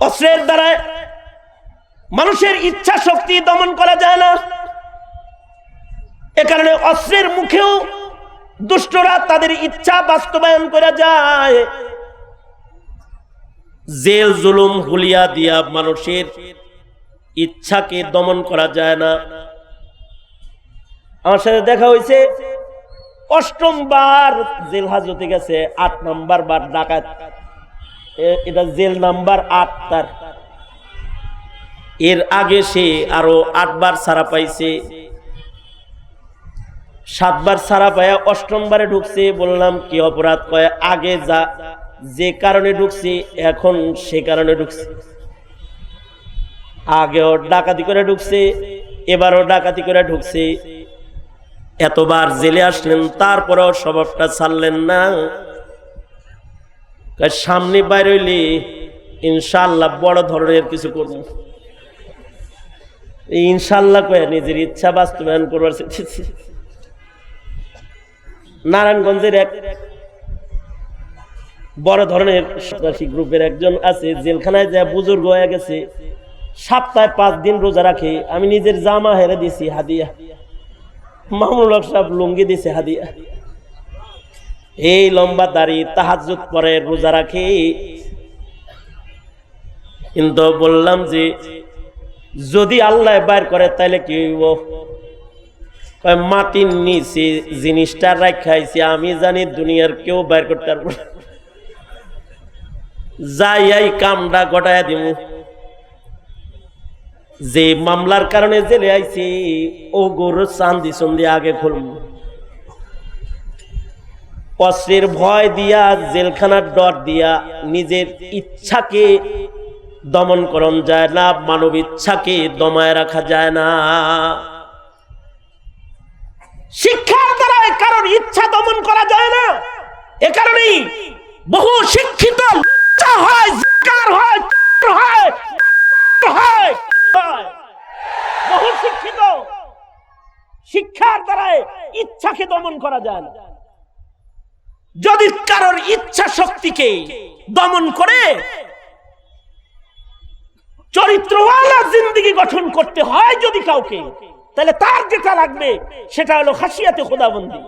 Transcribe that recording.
অস্ত্রের দ্বারা মানুষের ইচ্ছা শক্তি দমন করা যায় না। এ কারণে অস্ত্রের মুখেও দুষ্টরা তাদের ইচ্ছা বাস্তবায়ন করা যায়। জেল জুলুম হুলিয়া দিয়া মানুষের ইচ্ছাকে দমন করা যায় না। আমার সাথে দেখা হয়েছে অষ্টম বার জেল হাজতে গেছে, আট নাম্বার বার ডাকাত। এটা জেল নাম্বার আট তার। এর আগে সে আরও আটবার ছাড়া পাইছে। সাতবার ছাড়া পায়া অষ্টমবারে ঢুকছে, বললাম, কি অপরাধ? কয়, আগে যা, যে কারণে ঢুকছে, এখন সে কারণে ঢুকছে। আগেও ডাকাতি করে ঢুকছে, এবারও ডাকাতি করে ঢুকছে। এতবার জেলে আসলেন, তারপরেও স্বভাবটা ছাড়লেন না। সামনে বাইর হইলে ইনশাল্লাহ বড় ধরনের কিছু করব। ইনশাল্লাহ কয়ে নিজের ইচ্ছা বাস্তবায়ন করবার। নারায়ণগঞ্জের এক বড় ধরনের সন্ত্রাসী গ্রুপের একজন আছে, জেলখানায় যা বুজুর্গ হয়ে গেছে, সপ্তাহে পাঁচ দিন রোজা রাখে। আমি নিজের জামা হেরে দিছি, হাদিয়া। মামুনুল সাহেব লুঙ্গি দিছে, হাদিয়া। এই লম্বা দাড়ি তাহাজুত পরে রোজা রাখে। কিন্তু বললাম যে, যদি আল্লাহ বাইর করে তাহলে কি হইব? মাটির নিচে জিনিসটা রাখাইছি, আমি জানি দুনিয়ার কেউ বাইর করতে পারব। যাই, এই কামটা ঘটায় দিব। যে মামলার কারণে জেলে আইছি ও গরু চান্দি সন্ধি আগে খুলব। অস্ত্রের ভয় দিয়া জেলখানার ডর দিয়া নিজের ইচ্ছাকে দমন করণ যায় না, মানব ইচ্ছাকে দমায় রাখা যায় না। শিক্ষার দ্বারা কারণ ইচ্ছা দমন করা যায় না। এ কারণেই বহু শিক্ষিত হয় হয়। বহু শিক্ষিত শিক্ষার দ্বারা ইচ্ছাকে দমন করা যায় না। যদি কারোর ইচ্ছা শক্তিকে দমন করে, চরিত্রওয়ালা জিন্দিগি গঠন করতে হয় যদি কাউকে, তাহলে তার যেটা লাগবে সেটা হলো খাসিয়াতে খোদাবন্দি।